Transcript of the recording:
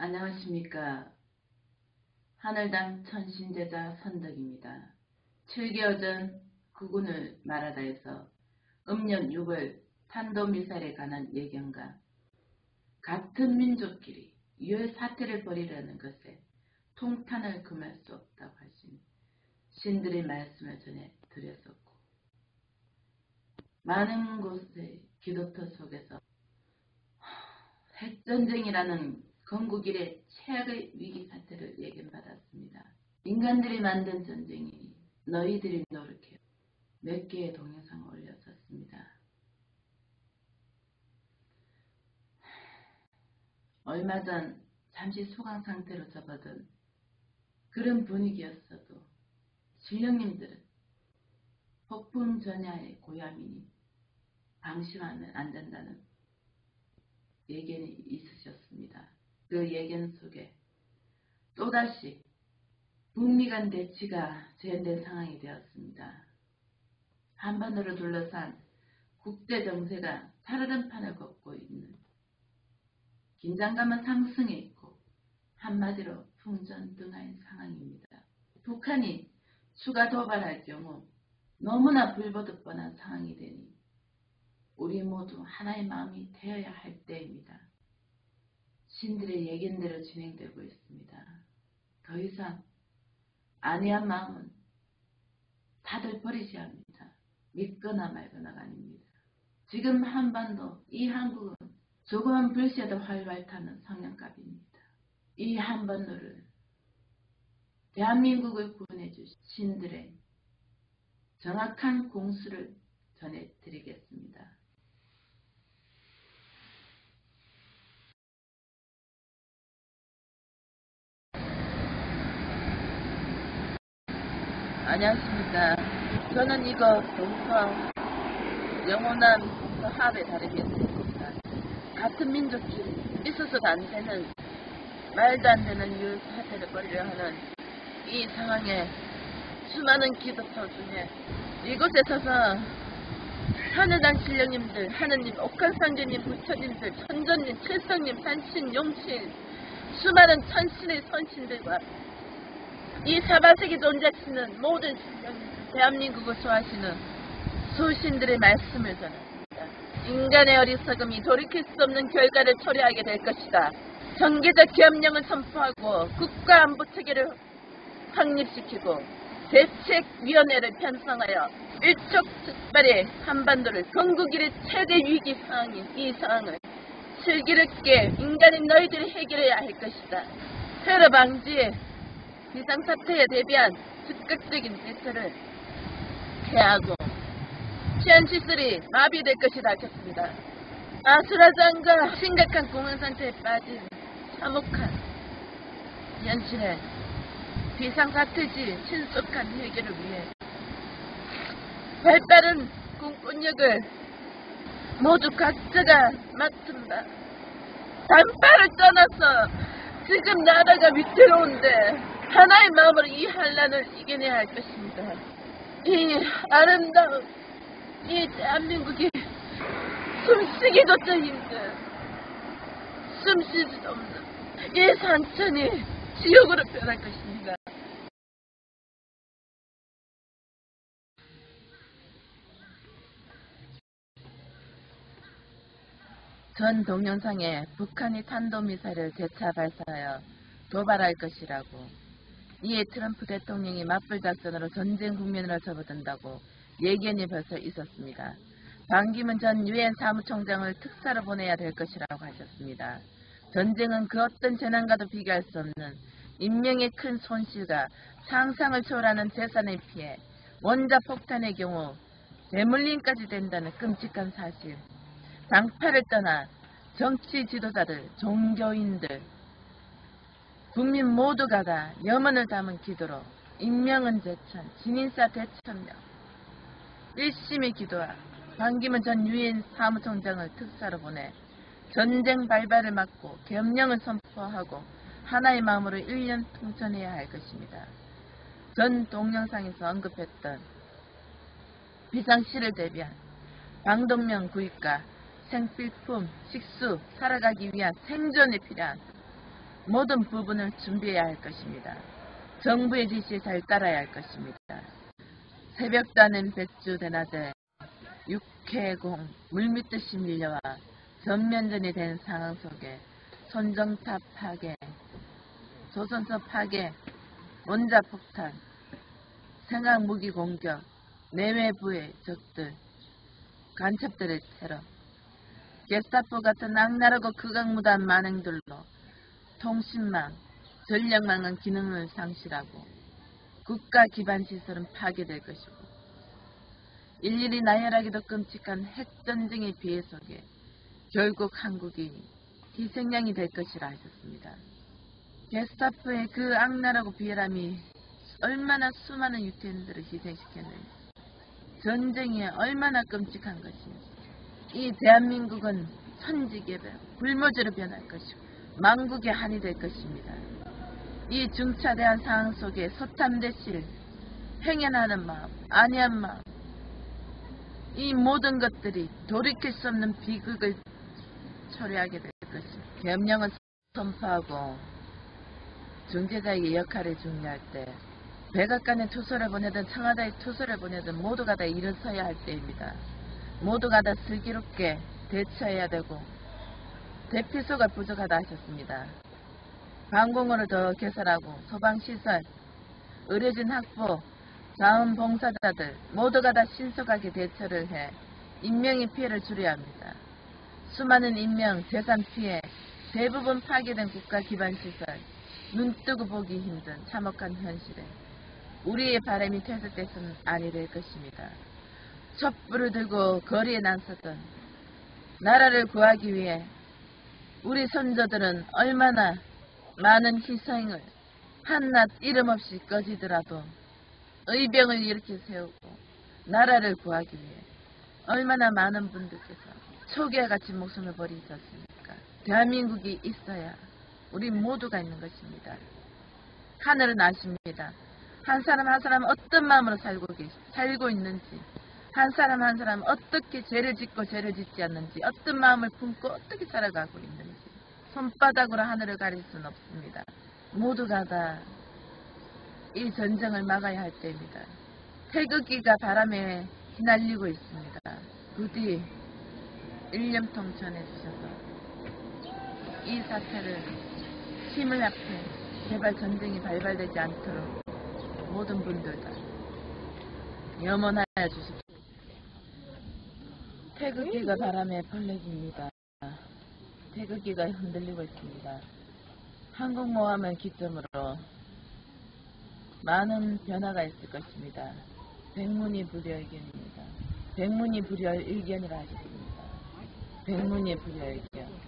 안녕하십니까. 하늘당 천신제자 선덕입니다. 7개월 전 구군을 말하다 해서 음력 6월 탄도미사일에 관한 예견과 같은 민족끼리 유혈 사태를 벌이려는 것에 통탄을 금할 수 없다고 하신 신들의 말씀을 전해 드렸었고 많은 곳의 기도터 속에서 핵전쟁이라는 건국일의 최악의 위기 사태를 예견받았습니다. 인간들이 만든 전쟁이 너희들이 노력해 몇 개의 동영상을 올렸었습니다. 얼마 전 잠시 소강 상태로 접어든 그런 분위기였어도 신령님들은 폭풍 전야의 고야민이 방심하면 안 된다는 예견이 있으셨습니다. 그 예견 속에 또다시 북미 간 대치가 재현된 상황이 되었습니다. 한반도를 둘러싼 국제 정세가 살얼음 판을 걷고 있는 긴장감은 상승해 있고 한마디로 풍전등화인 상황입니다. 북한이 추가 도발할 경우 너무나 불보듯 뻔한 상황이 되니 우리 모두 하나의 마음이 되어야 할 때입니다. 신들의 예견대로 진행되고 있습니다. 더 이상 안해한 마음은 다들 버리지 합니다. 믿거나 말거나가 아닙니다. 지금 한반도 이 한국은 조그만 불씨에도 활활 타는 성냥갑입니다. 이 한반도를 대한민국을 구원해 주신 신들의 정확한 공수를 전해드리겠습니다. 안녕하십니까. 저는 이거 동서 영원한 동서 합의 다르겠습니다. 같은 민족끼리 있어서도 안 되는 말도 안 되는 유혈 사태를 벌이려 하는 이 상황에 수많은 기도터 중에 이곳에 서서 하늘당 신령님들, 하느님, 옥간상제님, 부처님들, 천전님, 칠성님, 산신, 용신, 수많은 천신의 선신들과 이 사바세기 존재하시는 모든 대한민국을 소하시는 수신들의 말씀을 전합니다. 인간의 어리석음이 돌이킬 수 없는 결과를 초래하게 될 것이다. 정계적 기업령을 선포하고 국가 안보 체계를 확립시키고 대책위원회를 편성하여 일촉즉발의 한반도를 건국일의 최대 위기 상황인 이 상황을 슬기롭게 인간인 너희들이 해결해야 할 것이다. 테러 방지 비상 사태에 대비한 즉각적인 대처를 해하고 치안 시설이 마비될 것이다 하셨습니다. 아수라장과 심각한 공황 상태에 빠진 참혹한 현실에 비상 사태지 신속한 해결을 위해 발빠른 공권력을 모두 각자가 맡은다. 단파를 떠나서 지금 나라가 위태로운데 하나의 마음으로 이 한란을 이겨내야 할 것입니다. 이 아름다운 이 대한민국이 숨쉬기조차 힘든 숨쉴 수 없는 이 산천이 지옥으로 변할 것입니다. 전 동영상에 북한이 탄도미사일을 재차 발사하여 도발할 것이라고 이에 트럼프 대통령이 맞불 작전으로 전쟁 국면으로 접어든다고 예견이 벌써 있었습니다. 반기문 전 유엔 사무총장을 특사로 보내야 될 것이라고 하셨습니다. 전쟁은 그 어떤 재난과도 비교할 수 없는 인명의 큰 손실과 상상을 초월하는 재산의 피해, 원자 폭탄의 경우 대물림까지 된다는 끔찍한 사실. 당파를 떠나 정치 지도자들, 종교인들, 국민 모두가 다 염원을 담은 기도로 인명은 제천, 진인사 대천명, 일심의 기도와 반기문 전 유엔 사무총장을 특사로 보내 전쟁 발발을 막고 겸령을 선포하고 하나의 마음으로 1년 통천해야 할 것입니다. 전 동영상에서 언급했던 비상시를 대비한 방독면 구입과 생필품, 식수, 살아가기 위한 생존에 필요한 모든 부분을 준비해야 할 것입니다. 정부의 지시에 잘 따라야 할 것입니다. 아닌 백주 대낮에 육해공 물밑듯이 밀려와 전면전이 된 상황 속에 손정탑 파괴, 조선서 파괴, 원자 폭탄, 생각 무기 공격, 내외부의 적들, 간첩들의 테러, 게스타포 같은 악랄하고 극악무도한 만행들로 통신망, 전력망은 기능을 상실하고 국가 기반 시설은 파괴될 것이고 일일이 나열하기도 끔찍한 핵전쟁의 비해 속에 결국 한국이 희생양이 될 것이라 하셨습니다. 게스타포의 그 악랄하고 비열함이 얼마나 수많은 유태인들을 희생시켰는지 전쟁이 얼마나 끔찍한 것인지 이 대한민국은 천지개별 굶어지로 변할 것이고 망국의 한이 될 것입니다. 이 중차대한 상황 속에 소탐대실 행연하는 마음, 안이한 마음 이 모든 것들이 돌이킬 수 없는 비극을 초래하게 될 것입니다. 계엄령을 선포하고 중재자의 역할을 중요할 때 백악관에 투서를 보내든 청와대에 투서를 보내든 모두가 다 일어서야 할 때입니다. 모두가 다 슬기롭게 대처해야 되고 대피소가 부족하다 하셨습니다. 방공호를 더 개설하고 소방시설, 의료진 확보, 자원봉사자들 모두가 다 신속하게 대처를 해 인명의 피해를 줄여야 합니다. 수많은 인명, 재산 피해, 대부분 파괴된 국가 기반 시설, 눈뜨고 보기 힘든 참혹한 현실에 우리의 바람이 퇴색돼서는 아니 될 것입니다. 촛불을 들고 거리에 나서던 나라를 구하기 위해 우리 선조들은 얼마나 많은 희생을 한낱 이름 없이 꺼지더라도 의병을 이렇게 세우고 나라를 구하기 위해 얼마나 많은 분들께서 초기와 같이 목숨을 버리셨습니까? 대한민국이 있어야 우리 모두가 있는 것입니다. 하늘은 아십니다. 한 사람 한 사람 어떤 마음으로 살고 계시, 살고 있는지, 한 사람 한 사람 어떻게 죄를 짓고 죄를 짓지 않는지, 어떤 마음을 품고 어떻게 살아가고 있는지, 손바닥으로 하늘을 가릴 수는 없습니다. 모두가 다 이 전쟁을 막아야 할 때입니다. 태극기가 바람에 휘날리고 있습니다. 부디 일념통 전해주셔서 이 사태를 힘을 합해 제발 전쟁이 발발되지 않도록 모든 분들 다 염원하여 주십시오. 태극기가 바람에 펄레집니다. 태극기가 흔들리고 있습니다. 한국모함을 기점으로 많은 변화가 있을 것입니다. 백문이 불여의견입니다. 백문이 불여의견이라 하셨습니다. 백문이 불여의견.